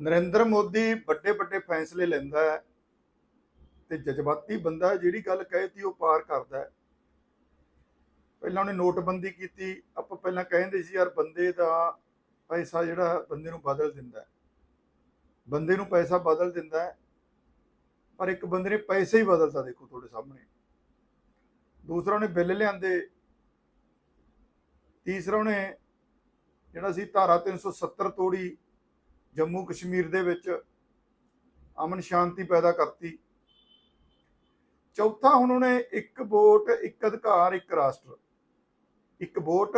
ਨਰਿੰਦਰ ਮੋਦੀ ਵੱਡੇ ਵੱਡੇ ਫੈਸਲੇ ਲੈਂਦਾ ਹੈ ਤੇ ਜਜ਼ਬਾਤੀ ਬੰਦਾ ਜਿਹੜੀ ਗੱਲ ਕਹੇਤੀ ਉਹ ਪਾਰ ਕਰਦਾ ਹੈ। ਪਹਿਲਾਂ ਉਹਨੇ ਨੋਟਬੰਦੀ ਕੀਤੀ, ਆਪਾਂ ਪਹਿਲਾਂ ਕਹਿੰਦੇ ਸੀ ਯਾਰ ਬੰਦੇ ਦਾ ਪੈਸਾ ਜਿਹੜਾ ਬੰਦੇ ਨੂੰ ਬਦਲ ਦਿੰਦਾ ਬੰਦੇ ਨੂੰ ਪੈਸਾ ਬਦਲ ਦਿੰਦਾ ਹੈ, ਪਰ ਇੱਕ ਬੰਦੇ ਨੇ ਪੈਸੇ ਹੀ ਬਦਲਤਾ ਦੇਖੋ ਤੁਹਾਡੇ ਸਾਹਮਣੇ। ਦੂਸਰਾ ਉਹਨੇ ਬਿੱਲ ਲਿਆਂਦੇ, ਤੀਸਰਾ ਉਹਨੇ ਜਿਹੜਾ ਸੀ ਧਾਰਾ 370 ਤੋੜੀ ਜੰਮੂ ਕਸ਼ਮੀਰ ਦੇ ਵਿੱਚ ਅਮਨ ਸ਼ਾਂਤੀ ਪੈਦਾ ਕਰਤੀ। ਚੌਥਾ ਹੁਣ ਉਹਨੇ ਇੱਕ ਵੋਟ, ਇੱਕ ਅਧਿਕਾਰ, ਇੱਕ ਰਾਸ਼ਟਰ। ਇੱਕ ਵੋਟ,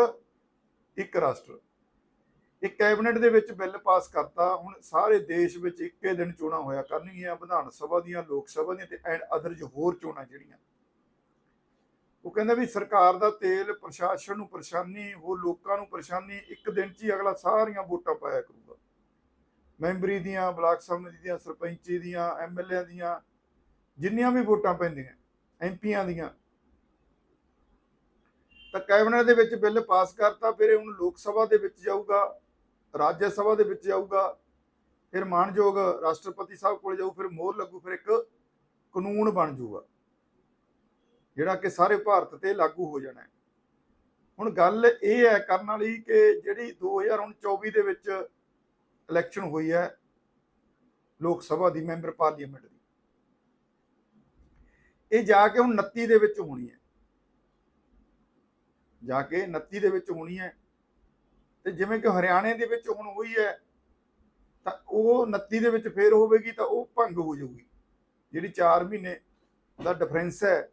ਇੱਕ ਰਾਸ਼ਟਰ। ਇਹ ਕੈਬਨਿਟ ਦੇ ਵਿੱਚ ਬਿੱਲ ਪਾਸ ਕਰਤਾ। ਹੁਣ ਸਾਰੇ ਦੇਸ਼ ਵਿੱਚ ਇੱਕੇ ਦਿਨ ਚੋਣਾਂ ਹੋਇਆ ਕਰਨਗੀਆਂ। ਵਿਧਾਨ ਸਭਾ ਦੀਆਂ, ਲੋਕ ਸਭਾ ਦੀਆਂ ਤੇ ਐਂਡ ਅਦਰ ਜੋ ਹੋਰ ਚੋਣਾਂ ਜਿਹੜੀਆਂ। ਉਹ ਕਹਿੰਦਾ ਵੀ ਸਰਕਾਰ ਦਾ ਤੇਲ ਪ੍ਰਸ਼ਾਸਨ ਨੂੰ ਪਰੇਸ਼ਾਨੀ, ਹੋਰ ਲੋਕਾਂ ਨੂੰ ਪਰੇਸ਼ਾਨੀ, ਇੱਕ ਦਿਨ 'ਚ ਹੀ ਅਗਲਾ ਸਾਰੀਆਂ ਵੋਟਾਂ ਪਾਇਆ ਕਰੂਗਾ। ਮੈਂਬਰੀ ਦੀਆਂ, ਬਲਾਕ ਸਮਿਤੀ ਦੀਆਂ, ਸਰਪੰਚੀ ਦੀਆਂ ਐਮਐਲਏ ਦੀਆਂ, ਜਿੰਨੀਆਂ ਵੀ ਵੋਟਾਂ ਪੈਂਦੀਆਂ ਐਮਪੀਆਂ ਦੀਆਂ। ਤਾਂ ਕੈਬਨਿਟ ਦੇ ਵਿੱਚ ਬਿੱਲ ਪਾਸ ਕਰਤਾ, ਫਿਰ ਹੁਣ ਲੋਕ ਸਭਾ ਦੇ ਵਿੱਚ ਜਾਊਗਾ, ਰਾਜ ਸਭਾ ਦੇ ਵਿੱਚ ਜਾਊਗਾ, ਫਿਰ ਮਾਨਯੋਗ ਰਾਸ਼ਟਰਪਤੀ ਸਾਹਿਬ ਕੋਲ ਜਾਊ, ਫਿਰ ਮੋਹਰ ਲੱਗੂ, ਫਿਰ ਇੱਕ ਕਾਨੂੰਨ ਬਣ ਜਾਊਗਾ, ਜਿਹੜਾ ਕਿ ਸਾਰੇ ਭਾਰਤ ਤੇ ਲਾਗੂ ਹੋ ਜਾਣਾ ਹੁਣ ਗੱਲ ਇਹ ਹੈ, ਕਰਨ ਵਾਲੀ ਕਿ ਜਿਹੜੀ 2024 ਦੇ ਵਿੱਚ ਇਲੈਕਸ਼ਨ ਹੋਈ ਹੈ ਲੋਕ ਸਭਾ ਦੀ, ਮੈਂਬਰ ਪਾਰਲੀਮੈਂਟ ਦੀ। ਇਹ ਜਾ ਕੇ ਹੁਣ 29 ਦੇ ਵਿੱਚ ਹੋਣੀ ਹੈ। ਜਾ ਕੇ 29 ਦੇ ਵਿੱਚ ਹੋਣੀ ਹੈ ਤੇ ਜਿਵੇਂ ਕਿ ਹਰਿਆਣੇ ਦੇ ਵਿੱਚ ਹੁਣ ਹੋਈ ਹੈ, ਤਾਂ ਉਹ 29 ਦੇ ਵਿੱਚ ਫੇਰ ਹੋਵੇਗੀ ਤਾਂ ਉਹ ਭੰਗ ਹੋ ਜਾਊਗੀ। ਜਿਹੜੀ 4 ਮਹੀਨੇ ਦਾ ਡਿਫਰੈਂਸ ਹੈ,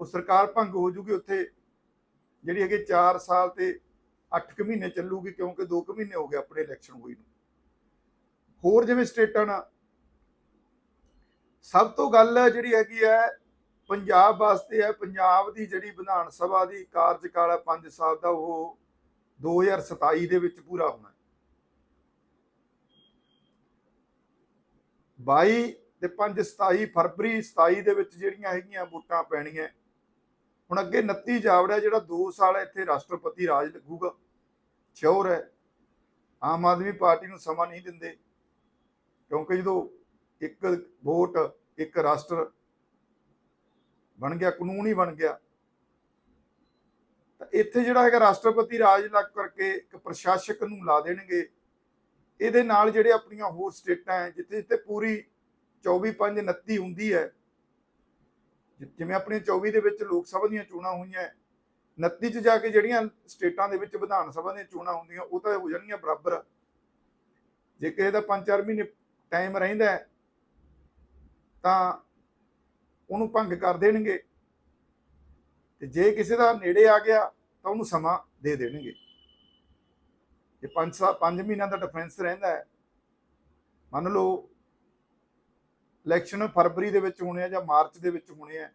ਉਹ ਸਰਕਾਰ ਭੰਗ ਹੋ ਜੂਗੀ ਉੱਥੇ। ਜਿਹੜੀ ਹੈਗੀ 4 ਸਾਲ ਤੇ 8 ਕੁ ਮਹੀਨੇ ਚੱਲੂਗੀ ਕਿਉਂਕਿ 2 ਕੁ ਮਹੀਨੇ ਹੋ ਗਏ ਆਪਣੇ ਇਲੈਕਸ਼ਨ ਹੋਈ ਨੂੰ। ਹੋਰ ਜਿਵੇਂ ਸਟੇਟਾਂ ਨਾਲ। ਸਭ ਤੋਂ ਗੱਲ ਜਿਹੜੀ ਹੈਗੀ ਹੈ, ਪੰਜਾਬ ਵਾਸਤੇ ਹੈ, ਪੰਜਾਬ ਦੀ ਜਿਹੜੀ ਵਿਧਾਨ ਸਭਾ ਦੀ ਕਾਰਜਕਾਲ ਹੈ 5 ਸਾਲ ਦਾ, ਉਹ 2027 ਦੇ ਵਿੱਚ ਪੂਰਾ ਹੋਣਾ। ਹੈ 22 ਤੇ 5 27 ਫਰਵਰੀ 27 ਦੇ ਵਿੱਚ ਜਿਹੜੀਆਂ ਹੈਗੀਆਂ ਵੋਟਾਂ ਪੈਣੀਆਂ। ਹੁਣ ਅੱਗੇ 29 ਜਾਵੜਾ ਜਿਹੜਾ 2 ਸਾਲ ਇੱਥੇ ਰਾਸ਼ਟਰਪਤੀ ਰਾਜ ਲੱਗੂਗਾ। ਸ਼ੋਰ ਹੈ। ਆਮ ਆਦਮੀ ਪਾਰਟੀ ਨੂੰ ਸਮਾਂ ਨਹੀਂ ਦਿੰਦੇ। ਕਿਉਂਕਿ ਜਦੋਂ ਇੱਕ ਵੋਟ, ਇੱਕ ਰਾਸ਼ਟਰ ਬਣ ਗਿਆ, ਕਾਨੂੰਨ ਹੀ ਬਣ ਗਿਆ, ਤਾਂ ਇੱਥੇ ਜਿਹੜਾ ਹੈਗਾ ਰਾਸ਼ਟਰਪਤੀ ਰਾਜ ਲੱਗ ਕਰਕੇ ਇੱਕ ਪ੍ਰਸ਼ਾਸਕ ਨੂੰ ਲਾ ਦੇਣਗੇ। ਇਹਦੇ ਨਾਲ ਜਿਹੜੇ ਆਪਣੀਆਂ ਹੋਰ ਸਟੇਟਾਂ ਹੈ, ਜਿੱਥੇ ਜਿੱਥੇ ਪੂਰੀ 24 5 29 ਹੁੰਦੀ ਹੈ ਜਿਵੇਂ ਆਪਣੀ 24 ਦੇ ਵਿੱਚ ਲੋਕ ਸਭਾ ਦੀਆਂ ਚੋਣਾਂ ਹੋਈਆਂ 29 ਚ ਜਾ ਕੇ ਜਿਹੜੀਆਂ ਸਟੇਟਾਂ ਦੇ ਵਿੱਚ ਵਿਧਾਨ ਸਭਾ ਦੀਆਂ ਚੋਣਾਂ ਹੁੰਦੀਆਂ, ਉਹ ਤਾਂ ਹੋ ਜਾਣਗੀਆਂ ਬਰਾਬਰ ਜੇ ਕਿਸੇ ਦਾ 5-4 ਮਹੀਨੇ ਟਾਈਮ ਰਹਿੰਦਾ ਤਾਂ ਉਹਨੂੰ ਭੰਗ ਕਰ ਦੇਣਗੇ। ਤੇ ਜੇ ਕਿਸੇ ਦਾ ਨੇੜੇ ਆ ਗਿਆ, ਤਾਂ ਉਹਨੂੰ ਸਮਾਂ ਦੇ ਦੇਣਗੇ। ਜੇ 5 ਸਾਲ 5 ਮਹੀਨਿਆਂ ਦਾ ਡਿਫਰੈਂਸ ਰਹਿੰਦਾ ਹੈ, ਮੰਨ ਲਓ ਇਲੈਕਸ਼ਨ ਫਰਵਰੀ ਦੇ ਵਿੱਚ ਹੋਣੇ ਆ ਜਾਂ ਮਾਰਚ ਦੇ ਵਿੱਚ ਹੋਣੇ ਆ,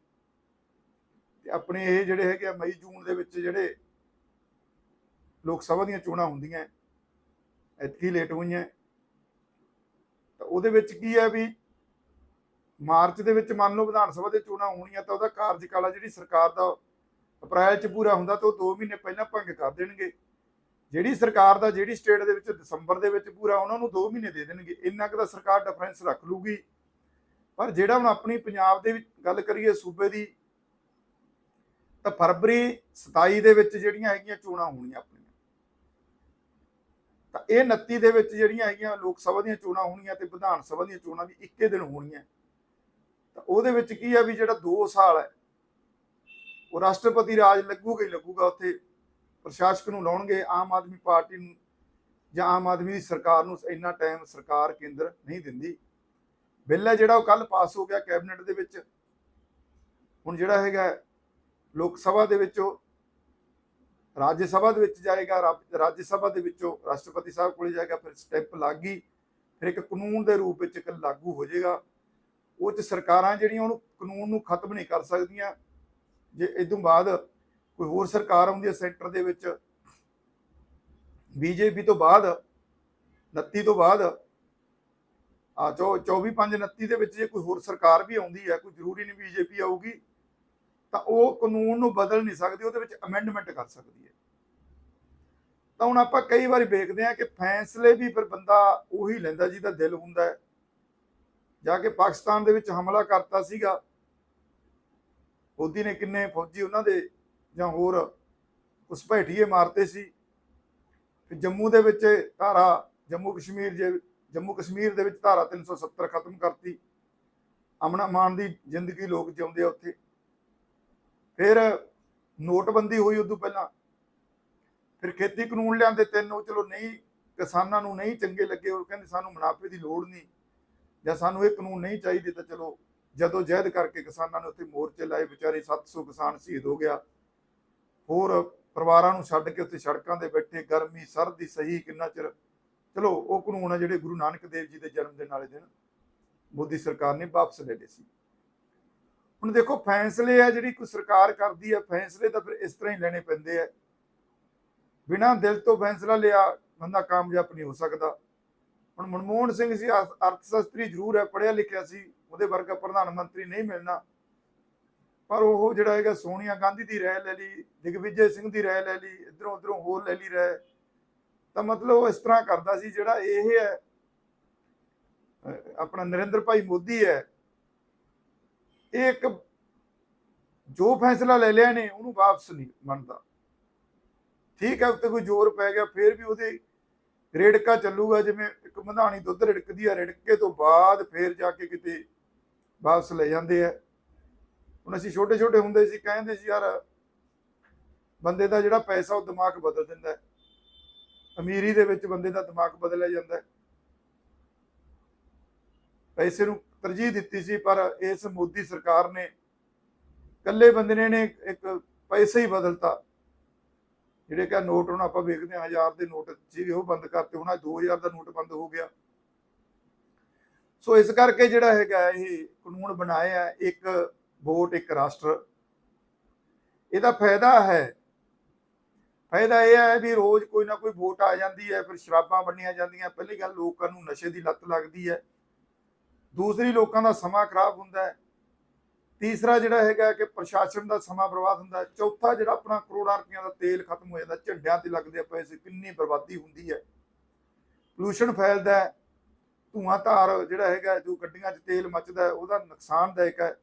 ਤੇ ਆਪਣੇ ਇਹ ਜਿਹੜੇ ਹੈਗੇ ਆ ਮਈ, ਜੂਨ ਦੇ ਵਿੱਚ ਜਿਹੜੇ ਲੋਕ ਸਭਾ ਦੀਆਂ ਚੋਣਾਂ ਹੁੰਦੀਆਂ, ਐਤਕੀ ਲੇਟ ਹੋਈਆਂ ਤਾਂ ਉਹਦੇ ਵਿੱਚ ਕੀ ਹੈ ਵੀ ਮਾਰਚ ਦੇ ਵਿੱਚ ਮੰਨ ਲਓ ਵਿਧਾਨ ਸਭਾ ਦੇ ਚੋਣਾਂ ਹੋਣੀਆਂ ਤਾਂ ਉਹਦਾ ਕਾਰਜਕਾਲ ਆ ਜਿਹੜੀ ਸਰਕਾਰ ਦਾ ਅਪ੍ਰੈਲ 'ਚ ਪੂਰਾ ਹੁੰਦਾ ਤਾਂ ਉਹ 2 ਮਹੀਨੇ ਪਹਿਲਾਂ ਭੰਗ ਕਰ ਦੇਣਗੇ। ਜਿਹੜੀ ਸਰਕਾਰ ਦਾ, ਜਿਹੜੀ ਸਟੇਟ ਦੇ ਵਿੱਚ ਦਸੰਬਰ ਦੇ ਵਿੱਚ ਪੂਰਾ ਉਹਨਾਂ ਨੂੰ 2 ਮਹੀਨੇ ਦੇ ਦੇਣਗੇ। ਇੰਨਾ ਕੁ ਦਾ ਸਰਕਾਰ ਡਿਫਰੈਂਸ ਰੱਖ ਲੂਗੀ ਪਰ ਜਿਹੜਾ ਹੁਣ ਆਪਣੀ ਪੰਜਾਬ ਦੇ ਵਿੱਚ ਗੱਲ ਕਰੀਏ ਸੂਬੇ ਦੀ, ਤਾਂ ਫਰਵਰੀ 27 ਦੇ ਵਿੱਚ ਜਿਹੜੀਆਂ ਹੈਗੀਆਂ ਚੋਣਾਂ ਹੋਣੀਆਂ ਆਪਣੀਆਂ। ਤਾਂ ਇਹ 29 ਦੇ ਵਿੱਚ ਜਿਹੜੀਆਂ ਹੈਗੀਆਂ ਲੋਕ ਸਭਾ ਦੀਆਂ ਚੋਣਾਂ ਹੋਣੀਆਂ ਤੇ ਵਿਧਾਨ ਸਭਾ ਦੀਆਂ ਚੋਣਾਂ ਵੀ ਇੱਕੇ ਦਿਨ ਹੋਣੀਆਂ ਤਾਂ ਉਹਦੇ ਵਿੱਚ ਕੀ ਆ ਵੀ ਜਿਹੜਾ 2 ਸਾਲ ਹੈ, ਉਹ ਰਾਸ਼ਟਰਪਤੀ ਰਾਜ ਲੱਗੂਗਾ ਹੀ ਲੱਗੂਗਾ, ਉੱਥੇ ਪ੍ਰਸ਼ਾਸਕ ਨੂੰ ਲਾਉਣਗੇ, ਆਮ ਆਦਮੀ ਪਾਰਟੀ ਨੂੰ ਜਾਂ ਆਮ ਆਦਮੀ ਦੀ ਸਰਕਾਰ ਨੂੰ ਇੰਨਾ ਟਾਈਮ ਸਰਕਾਰ ਕੇਂਦਰ ਨਹੀਂ ਦਿੰਦੀ। ਬਿੱਲ ਹੈ ਜਿਹੜਾ ਉਹ ਕੱਲ ਪਾਸ ਹੋ ਗਿਆ ਕੈਬਨਿਟ ਦੇ ਵਿੱਚ। ਹੁਣ ਜਿਹੜਾ ਹੈਗਾ ਲੋਕ ਸਭਾ ਦੇ ਵਿੱਚ ਉਹ ਰਾਜ ਸਭਾ ਦੇ ਵਿੱਚ ਜਾਏਗਾ ਰਾ- ਰਾਜ ਸਭਾ ਦੇ ਵਿੱਚੋਂ ਰਾਸ਼ਟਰਪਤੀ ਸਾਹਿਬ ਕੋਲੇ ਜਾਏਗਾ, ਫਿਰ ਸਟੈਪ ਲੱਗ ਗਈ, ਫਿਰ ਇੱਕ ਕਾਨੂੰਨ ਦੇ ਰੂਪ ਵਿੱਚ ਇੱਕ ਲਾਗੂ ਹੋ ਜਾਏਗਾ। ਉਹ ਚ ਸਰਕਾਰਾਂ ਜਿਹੜੀਆਂ ਉਹਨੂੰ ਕਾਨੂੰਨ ਨੂੰ ਖਤਮ ਨਹੀਂ ਕਰ ਸਕਦੀਆਂ। ਜੇ ਇਦੋਂ ਬਾਅਦ ਕੋਈ ਹੋਰ ਸਰਕਾਰ ਆਉਂਦੀ ਹੈ ਸੈਂਟਰ ਦੇ ਵਿੱਚ, ਬੀਜੇਪੀ ਤੋਂ ਬਾਅਦ 29 ਤੋਂ ਬਾਅਦ ਆ 24 5 29 ਦੇ ਵਿੱਚ ਜੇ ਕੋਈ ਹੋਰ ਸਰਕਾਰ ਵੀ ਆਉਂਦੀ ਹੈ, ਕੋਈ ਜ਼ਰੂਰੀ ਨਹੀਂ ਬੀਜੇਪੀ ਆਊਗੀ ਤਾਂ ਉਹ ਕਾਨੂੰਨ ਨੂੰ ਬਦਲ ਨਹੀਂ ਸਕਦੀ, ਉਹਦੇ ਵਿੱਚ ਅਮੈਂਡਮੈਂਟ ਕਰ ਸਕਦੀ ਹੈ। ਤਾਂ ਹੁਣ ਆਪਾਂ ਕਈ ਵਾਰੀ ਵੇਖਦੇ ਆ ਕਿ ਫੈਸਲੇ ਵੀ ਫਿਰ ਬੰਦਾ ਉਹੀ ਲੈਂਦਾ ਜਿਹਦਾ ਦਿਲ ਹੁੰਦਾ ਹੈ। ਜਾ ਕੇ ਪਾਕਿਸਤਾਨ ਦੇ ਵਿੱਚ ਹਮਲਾ ਕਰਤਾ ਸੀਗਾ। ਮੋਦੀ ਨੇ ਕਿੰਨੇ ਫੌਜੀ ਉਹਨਾਂ ਦੇ ਜਾਂ ਹੋਰ ਘੁਸਪੈਠੀਏ ਮਾਰਤੇ ਸੀ। ਫਿਰ ਜੰਮੂ ਦੇ ਵਿੱਚ ਧਾਰਾ ਜੰਮੂ ਕਸ਼ਮੀਰ ਜੇ ਜੰਮੂ ਕਸ਼ਮੀਰ ਦੇ ਵਿੱਚ ਧਾਰਾ 370 ਖਤਮ ਕਰਤੀ। ਅਮਨ ਮਾਨ ਦੀ ਜ਼ਿੰਦਗੀ ਲੋਕ ਜਿਉਂਦੇ ਆ ਉੱਥੇ। ਫਿਰ ਨੋਟਬੰਦੀ ਹੋਈ ਉਦੋਂ ਪਹਿਲਾਂ। ਫਿਰ ਖੇਤੀ ਕਾਨੂੰਨ ਲਿਆਂਦੇ ਤਿੰਨ, ਉਹ ਚਲੋ ਨਹੀਂ, ਕਿਸਾਨਾਂ ਨੂੰ ਨਹੀਂ ਚੰਗੇ ਲੱਗੇ, ਉਹ ਕਹਿੰਦੇ ਸਾਨੂੰ ਮੁਨਾਫੇ ਦੀ ਲੋੜ ਨਹੀਂ। ਜਾਂ ਸਾਨੂੰ ਇਹ ਕਾਨੂੰਨ ਨਹੀਂ ਚਾਹੀਦੇ ਤਾਂ ਚਲੋ ਜਦੋਂ ਜਹਿਦ ਕਰਕੇ ਕਿਸਾਨਾਂ ਨੇ ਉੱਥੇ ਮੋਰਚੇ ਲਾਏ, ਵਿਚਾਰੇ 700 ਕਿਸਾਨ ਸ਼ਹੀਦ ਹੋ ਗਿਆ। ਹੋਰ ਪਰਿਵਾਰਾਂ ਨੂੰ ਛੱਡ ਕੇ ਉੱਥੇ ਸੜਕਾਂ ਤੇ ਬੈਠੇ, ਗਰਮੀ, ਸਰਦੀ, ਸਹੀ ਕਿੰਨਾ ਚਿਰ। ਚਲੋ ਉਹ ਕਾਨੂੰਨ ਆ ਜਿਹੜੇ ਗੁਰੂ ਨਾਨਕ ਦੇਵ ਜੀ ਦੇ ਜਨਮ ਦਿਨ ਵਾਲੇ ਦਿਨ। ਮੋਦੀ ਸਰਕਾਰ ਨੇ ਵਾਪਸ ਲੈ ਲਏ ਸੀ। ਹੁਣ ਦੇਖੋ ਫੈਸਲੇ ਆ ਜਿਹੜੀ ਕੋਈ ਸਰਕਾਰ ਕਰਦੀ ਹੈ ਫੈਸਲੇ ਤਾਂ ਫਿਰ ਇਸ ਤਰ੍ਹਾਂ ਹੀ ਲੈਣੇ ਪੈਂਦੇ ਆ। ਬਿਨਾਂ ਦਿਲ ਤੋਂ ਫੈਸਲਾ ਲਿਆ, ਬੰਦਾ ਕਾਮਯਾਬ ਨਹੀਂ ਹੋ ਸਕਦਾ। ਹੁਣ ਮਨਮੋਹਨ ਸਿੰਘ ਸੀ ਅਰਥ ਸ਼ਾਸਤਰੀ ਜ਼ਰੂਰ ਹੈ, ਪੜ੍ਹਿਆ ਲਿਖਿਆ ਸੀ, ਉਹਦੇ ਵਰਗਾ ਪ੍ਰਧਾਨ ਮੰਤਰੀ ਨਹੀਂ ਮਿਲਣਾ। ਪਰ ਉਹ ਜਿਹੜਾ ਹੈਗਾ ਸੋਨੀਆ ਗਾਂਧੀ ਦੀ ਰਹਿ ਲੈ ਲਈ, ਦਿਗਵਿਜੇ ਸਿੰਘ ਦੀ ਰਹਿ ਲੈ ਲਈ ਇਧਰੋਂ ਉਧਰੋਂ ਹੋਰ ਲੈ ਲਈ ਰਹਿ ਤਾਂ ਮਤਲਬ ਉਹ ਇਸ ਤਰ੍ਹਾਂ ਕਰਦਾ ਸੀ, ਜਿਹੜਾ ਇਹ ਹੈ ਆਪਣਾ ਨਰਿੰਦਰ ਭਾਈ ਮੋਦੀ ਹੈ ਇਹ ਇੱਕ ਜੋ ਫੈਸਲਾ ਲੈ ਲਿਆ ਨੇ ਉਹਨੂੰ ਵਾਪਸ ਨਹੀਂ ਮੰਨਦਾ। ਠੀਕ ਹੈ, ਉੱਤੇ ਕੋਈ ਜ਼ੋਰ ਪੈ ਗਿਆ, ਫਿਰ ਵੀ ਉਹਦੇ ਰੇੜਕਾ ਚੱਲੂਗਾ, ਜਿਵੇਂ ਇੱਕ ਮਧਾਣੀ ਦੁੱਧ ਰਿੜਕਦੀ ਆ, ਰਿੜਕੇ ਤੋਂ ਬਾਅਦ ਫੇਰ ਜਾ ਕੇ ਕਿਤੇ ਵਾਪਸ ਲੈ ਜਾਂਦੇ ਆ। ਹੁਣ ਅਸੀਂ ਛੋਟੇ ਛੋਟੇ ਹੁੰਦੇ ਸੀ, ਕਹਿੰਦੇ ਸੀ, ਯਾਰ ਬੰਦੇ ਦਾ ਜਿਹੜਾ ਪੈਸਾ, ਉਹ ਦਿਮਾਗ ਬਦਲ ਦਿੰਦਾ ਅਮੀਰੀ ਦੇ ਵਿੱਚ ਬੰਦੇ ਦਾ ਦਿਮਾਗ ਬਦਲਿਆ ਜਾਂਦਾ ਪੈਸੇ ਨੂੰ ਤਰਜੀਹ ਦਿੱਤੀ ਸੀ, ਪਰ ਇਸ ਮੋਦੀ ਸਰਕਾਰ ਨੇ ਇਕੱਲੇ ਬੰਦੇ ਨੇ ਇੱਕ ਪੈਸਾ ਹੀ ਬਦਲਤਾ। ਜਿਹੜੇ ਕਿ ਨੋਟ ਹੁਣ ਆਪਾਂ ਵੇਖਦੇ ਹਾਂ, ਹਜ਼ਾਰ ਦੇ ਨੋਟ ਸੀਗੇ, ਉਹ ਬੰਦ ਕਰਤੇ। ਹੁਣ 2000 ਦਾ ਨੋਟ ਬੰਦ ਹੋ ਗਿਆ। ਸੋ ਇਸ ਕਰਕੇ ਜਿਹੜਾ ਹੈਗਾ, ਇਹ ਕਾਨੂੰਨ ਬਣਾਇਆ ਇੱਕ ਵੋਟ, ਇੱਕ ਰਾਸ਼ਟਰ। ਇਹਦਾ ਫਾਇਦਾ ਹੈ। ਫਾਇਦਾ ਇਹ ਹੈ ਵੀ ਰੋਜ਼ ਕੋਈ ਨਾ ਕੋਈ ਵੋਟ ਆ ਜਾਂਦੀ ਹੈ, ਫਿਰ ਸ਼ਰਾਬਾਂ ਵੰਡੀਆਂ ਜਾਂਦੀਆਂ। ਪਹਿਲੀ ਗੱਲ, ਲੋਕਾਂ ਨੂੰ ਨਸ਼ੇ ਦੀ ਲੱਤ ਲੱਗਦੀ ਹੈ। ਦੂਸਰੀ ਲੋਕਾਂ ਦਾ ਸਮਾਂ ਖਰਾਬ ਹੁੰਦਾ ਹੈ। ਤੀਸਰਾ ਜਿਹੜਾ ਹੈਗਾ ਕਿ ਪ੍ਰਸ਼ਾਸਨ ਦਾ ਸਮਾਂ ਬਰਬਾਦ ਹੁੰਦਾ ਚੌਥਾ ਜਿਹੜਾ ਆਪਣਾ ਕਰੋੜਾਂ ਰੁਪਈਆ ਦਾ ਤੇਲ ਖਤਮ ਹੋ ਜਾਂਦਾ, ਝੰਡਿਆਂ ਤੇ ਲੱਗਦੇ ਆ ਪੈਸੇ ਕਿੰਨੀ ਬਰਬਾਦੀ ਹੁੰਦੀ ਹੈ। ਪੋਲੂਸ਼ਨ ਫੈਲਦਾ ਹੈ, ਧੂਆਂ ਧਾਰ ਜਿਹੜਾ ਹੈਗਾ, ਜੋ ਗੱਡੀਆਂ 'ਚ ਤੇਲ ਮੱਚਦਾ ਉਹਦਾ ਨੁਕਸਾਨਦਾਇਕ ਹੈ।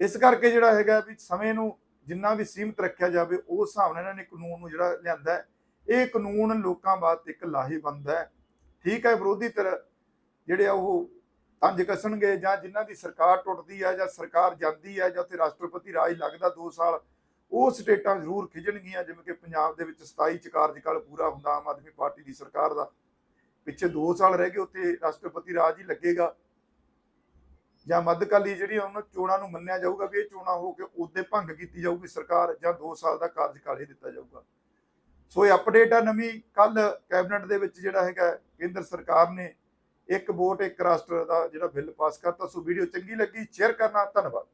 ਇਸ ਕਰਕੇ ਜਿਹੜਾ ਹੈਗਾ ਵੀ ਸਮੇਂ ਨੂੰ ਜਿੰਨਾ ਵੀ ਸੀਮਤ ਰੱਖਿਆ ਜਾਵੇ ਉਸ ਹਿਸਾਬ ਨਾਲ ਇਹਨਾਂ ਨੇ ਕਾਨੂੰਨ ਨੂੰ ਜਿਹੜਾ ਲਿਆਂਦਾ ਇਹ ਕਾਨੂੰਨ ਲੋਕਾਂ ਵਾਸਤੇ ਇੱਕ ਲਾਹੇਵੰਦ ਹੈ। ਠੀਕ ਹੈ, ਵਿਰੋਧੀ ਧਿਰ ਜਿਹੜੇ ਆ ਉਹ ਤੰਜ ਕੱਸਣਗੇ ਜਾਂ ਜਿਨ੍ਹਾਂ ਦੀ ਸਰਕਾਰ ਟੁੱਟਦੀ ਹੈ ਜਾਂ ਸਰਕਾਰ ਜਾਂਦੀ ਹੈ ਜਾਂ ਉੱਥੇ ਰਾਸ਼ਟਰਪਤੀ ਰਾਜ ਲੱਗਦਾ 2 ਸਾਲ, ਉਹ ਸਟੇਟਾਂ ਜ਼ਰੂਰ ਖਿਜਣਗੀਆਂ ਜਿਵੇਂ ਕਿ ਪੰਜਾਬ ਦੇ ਵਿੱਚ 27 ਚ ਕਾਰਜਕਾਲ ਪੂਰਾ ਹੁੰਦਾ, ਆਮ ਆਦਮੀ ਪਾਰਟੀ ਦੀ ਸਰਕਾਰ ਦਾ। ਪਿੱਛੇ 2 ਸਾਲ ਰਹਿ ਗਏ, ਉੱਥੇ ਰਾਸ਼ਟਰਪਤੀ ਰਾਜ ਹੀ ਲੱਗੇਗਾ। ਜਾਂ ਮੱਧਕਾਲੀ ਜਿਹੜੀ ਉਹਨਾਂ ਚੋਣਾਂ ਨੂੰ ਮੰਨਿਆ ਜਾਊਗਾ ਵੀ ਇਹ ਚੋਣਾਂ ਹੋ ਕੇ ਉਹਦੇ ਭੰਗ ਕੀਤੀ ਜਾਊਗੀ ਸਰਕਾਰ, ਜਾਂ 2 ਸਾਲ ਦਾ ਕਾਰਜਕਾਲ ਹੀ ਦਿੱਤਾ ਜਾਊਗਾ। ਸੋ ਇਹ ਅਪਡੇਟ ਆ ਨਵੀਂ। ਕੱਲ ਕੈਬਨਿਟ ਦੇ ਵਿੱਚ ਜਿਹੜਾ ਹੈਗਾ, ਕੇਂਦਰ ਸਰਕਾਰ ਨੇ ਇੱਕ ਵੋਟ, ਇੱਕ ਰਾਸ਼ਟਰ ਦਾ ਜਿਹੜਾ ਬਿੱਲ ਪਾਸ ਕਰਤਾ। ਸੋ ਵੀਡੀਓ ਚੰਗੀ ਲੱਗੀ, ਸ਼ੇਅਰ ਕਰਨਾ ਧੰਨਵਾਦ।